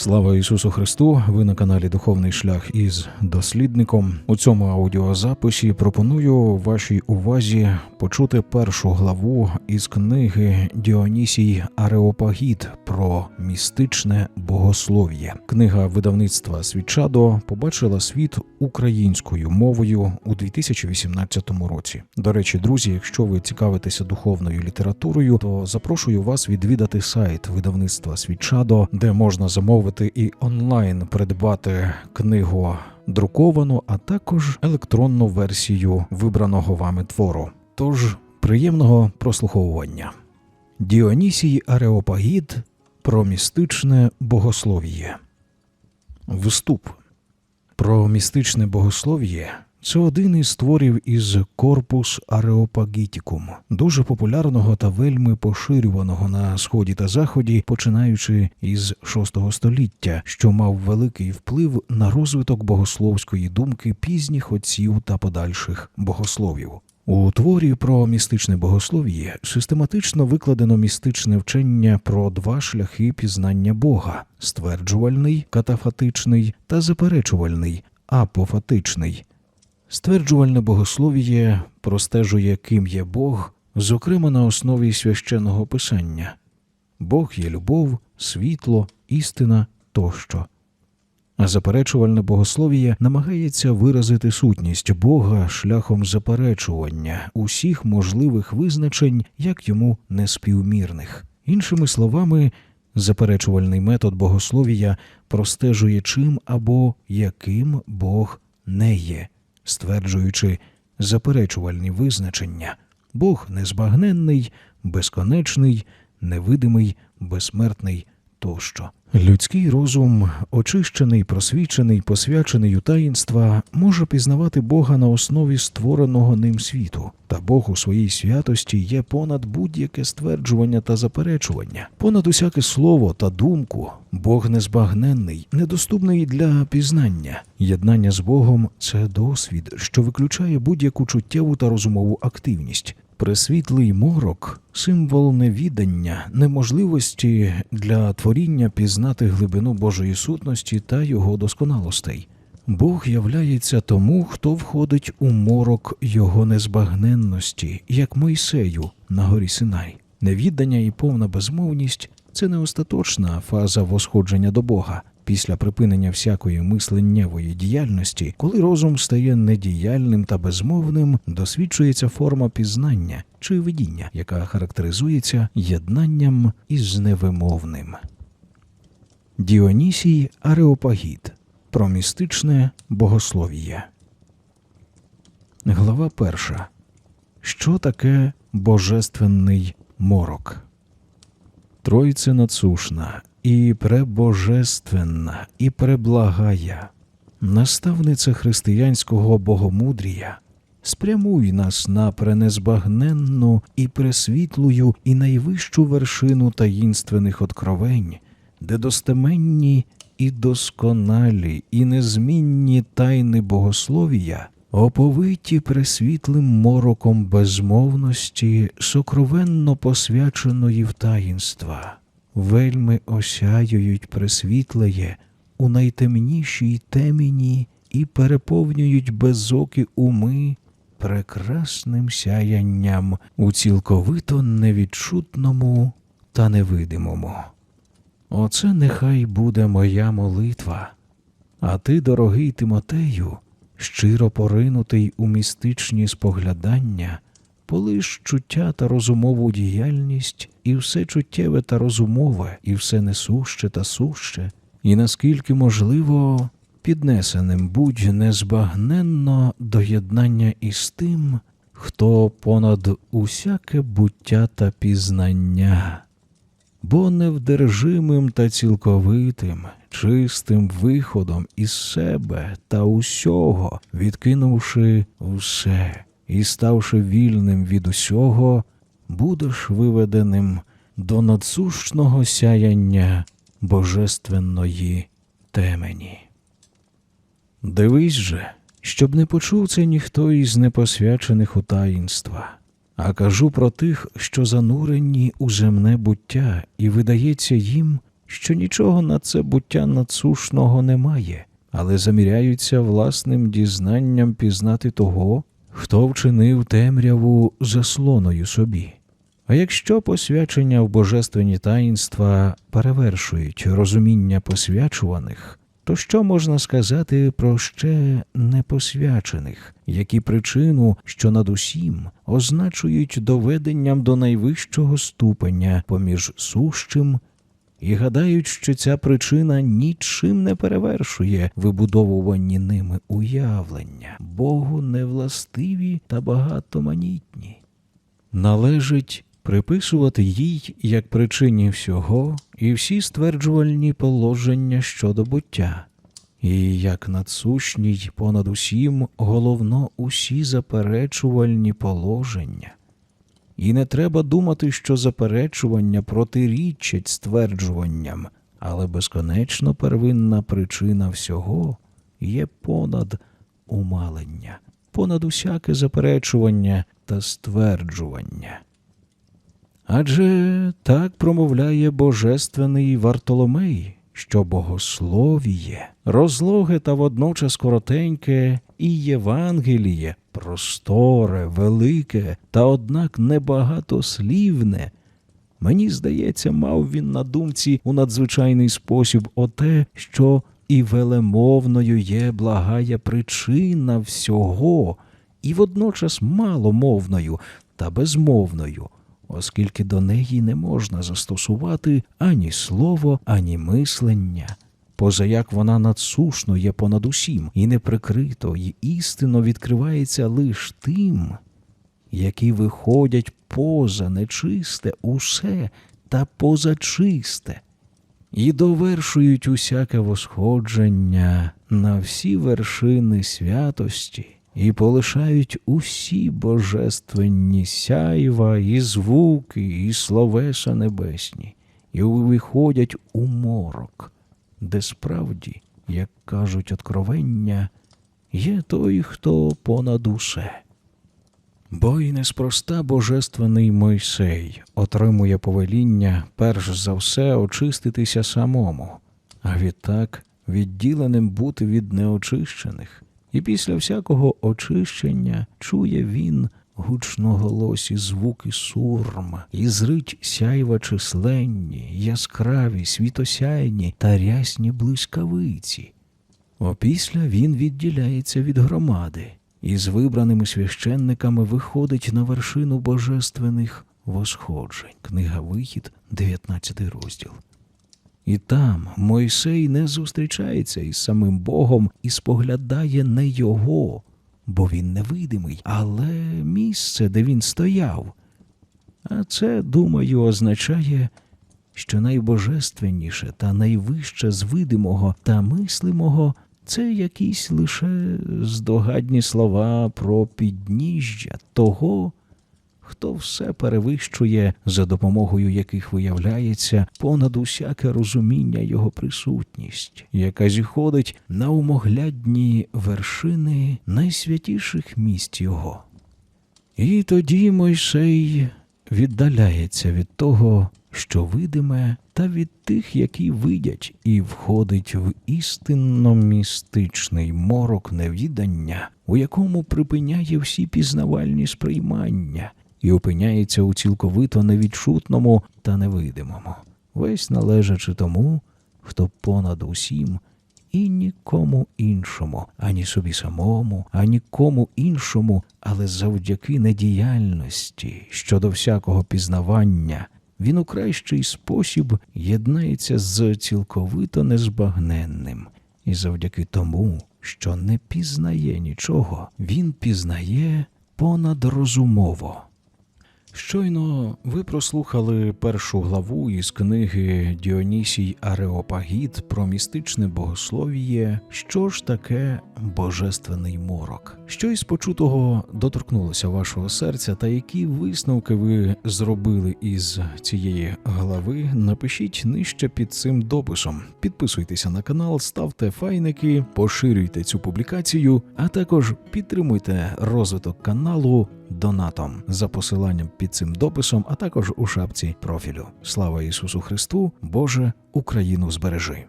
Слава Ісусу Христу! Ви на каналі Духовний Шлях із дослідником. У цьому аудіозаписі пропоную вашій увазі почути першу главу із книги Діонісій Ареопагіт про містичне богослов'я. Книга видавництва Свічадо побачила світ українською мовою у 2018 році. До речі, друзі, якщо ви цікавитеся духовною літературою, то запрошую вас відвідати сайт видавництва Свічадо, де можна замовити і онлайн придбати книгу друковану, а також електронну версію вибраного вами твору. Тож приємного прослуховування. Діонісій Ареопагід про містичне богослов'я. Вступ про містичне богослов'я це один із творів із корпус Ареопагітікум, дуже популярного та вельми поширюваного на сході та заході, починаючи із VI століття, що мав великий вплив на розвиток богословської думки пізніх отців та подальших богословів. У творі про містичне богослов'я систематично викладено містичне вчення про два шляхи пізнання Бога: стверджувальний, катафатичний та заперечувальний, апофатичний. Стверджувальне богослов'я простежує, ким є Бог, зокрема на основі священного писання. Бог є любов, світло, істина тощо. А заперечувальне богослов'я намагається виразити сутність Бога шляхом заперечування усіх можливих визначень, як йому неспівмірних. Іншими словами, заперечувальний метод богослов'я простежує чим або яким Бог не є, стверджуючи заперечувальні визначення. Бог незбагненний, безконечний, невидимий, безсмертний тощо. Людський розум, очищений, просвічений, посвячений у таїнства, може пізнавати Бога на основі створеного ним світу. Та Бог у своїй святості є понад будь-яке стверджування та заперечування, понад усяке слово та думку. Бог незбагненний, недоступний для пізнання. Єднання з Богом це досвід, що виключає будь-яку чуттєву та розумову активність. Пресвітлий морок символ невідання, неможливості для творіння пізнати глибину Божої сутності та його досконалостей. Бог являється тому, хто входить у морок його незбагненності, як Мойсею на горі Синай. Невіддання і повна безмовність це не остаточна фаза восходження до Бога. Після припинення всякої мисленнєвої діяльності, коли розум стає недіяльним та безмовним, досвідчується форма пізнання чи видіння, яка характеризується єднанням із невимовним. Діонісій Ареопагіт про містичне богослов'я. Глава перша. Що таке божественний морок? Тройце надсушна і пребожественна, і преблагая, наставниця християнського богомудрія, спрямуй нас на пренезбагненну і пресвітлую і найвищу вершину таїнственних откровень, де достеменні і досконалі, і незмінні тайни богословія, оповиті пресвітлим мороком безмовності, сокровенно посвяченої в таїнства вельми осяюють пресвітлеє у найтемнішій теміні і переповнюють безокі уми прекрасним сяянням у цілковито невідчутному та невидимому. Оце нехай буде моя молитва, а ти, дорогий Тимотею, щиро поринутий у містичні споглядання, полиш чуття та розумову діяльність, і все чуттєве та розумове, і все несуще та суще, і наскільки можливо, піднесеним будь незбагненно до єднання із тим, хто понад усяке буття та пізнання, бо невдержимим та цілковитим, чистим виходом із себе та усього, відкинувши усе і ставши вільним від усього, будеш виведеним до надсущного сяяння божественної темені. Дивись же, щоб не почув це ніхто із непосвячених у таїнства, а кажу про тих, що занурені у земне буття, і видається їм, що нічого на це буття надсушного немає, але заміряються власним дізнанням пізнати того, хто вчинив темряву заслоною собі. А якщо посвячення в божественні таїнства перевершують розуміння посвячуваних, то що можна сказати про ще непосвячених, які причину, що над усім означують доведенням до найвищого ступеня поміж сущим, і гадають, що ця причина нічим не перевершує вибудовувані ними уявлення, Богу невластиві та багатоманітні. Належить приписувати їй як причині всього і всі стверджувальні положення щодо буття, і як надсущній понад усім головно усі заперечувальні положення. І не треба думати, що заперечування протирічать стверджуванням, але безконечно первинна причина всього є понад умалення, понад усяке заперечування та стверджування. Адже так промовляє божественний Вартоломей, що богословіє, розлоге та водночас коротеньке, і Євангеліє просторе, велике та однак небагатослівне. Мені здається, мав він на думці у надзвичайний спосіб оте, що і велемовною є благая причина всього, і водночас маломовною та безмовною, оскільки до неї не можна застосувати ані слово, ані мислення. Позаяк вона надсушно є понад усім, і неприкрито, і істинно відкривається лиш тим, які виходять поза нечисте усе та поза чисте, і довершують усяке восходження на всі вершини святості, і полишають усі божественні сяйва, і звуки, і словеса небесні, і виходять у морок, де справді, як кажуть откровення, є той, хто понад усе. Бо й неспроста божественний Мойсей отримує повеління перш за все очиститися самому, а відтак відділеним бути від неочищених, і після всякого очищення чує він гучноголосі звуки сурма, і зрить сяйва численні, яскраві, світосяйні та рясні блискавиці. Опісля він відділяється від громади і з вибраними священниками виходить на вершину божественних восходжень. Книга Вихід, 19 розділ. І там Мойсей не зустрічається із самим Богом і споглядає не його, бо він невидимий, але місце, де він стояв. А це, думаю, означає, що найбожественніше та найвище з видимого та мислимого це якісь лише здогадні слова про підніжжя того, хто все перевищує, за допомогою яких виявляється понад усяке розуміння його присутність, яка зіходить на умоглядні вершини найсвятіших місць його. І тоді Мойсей віддаляється від того, що видиме, та від тих, які видять, і входить в істинно містичний морок невідання, у якому припиняє всі пізнавальні сприймання і опиняється у цілковито невідчутному та невидимому, весь належачи тому, хто понад усім і нікому іншому, ані собі самому, ані кому іншому, але завдяки недіяльності щодо всякого пізнавання, він у кращий спосіб єднається з цілковито незбагненним, і завдяки тому, що не пізнає нічого, він пізнає понадрозумово. Щойно ви прослухали першу главу із книги Діонісій Ареопагіт про містичне богословіє, що ж таке божественний морок. Що із почутого доторкнулося вашого серця, та які висновки ви зробили із цієї глави, напишіть нижче під цим дописом. Підписуйтеся на канал, ставте файники, поширюйте цю публікацію, а також підтримуйте розвиток каналу донатом за посиланням під цим дописом, а також у шапці профілю. Слава Ісусу Христу! Боже, Україну збережи!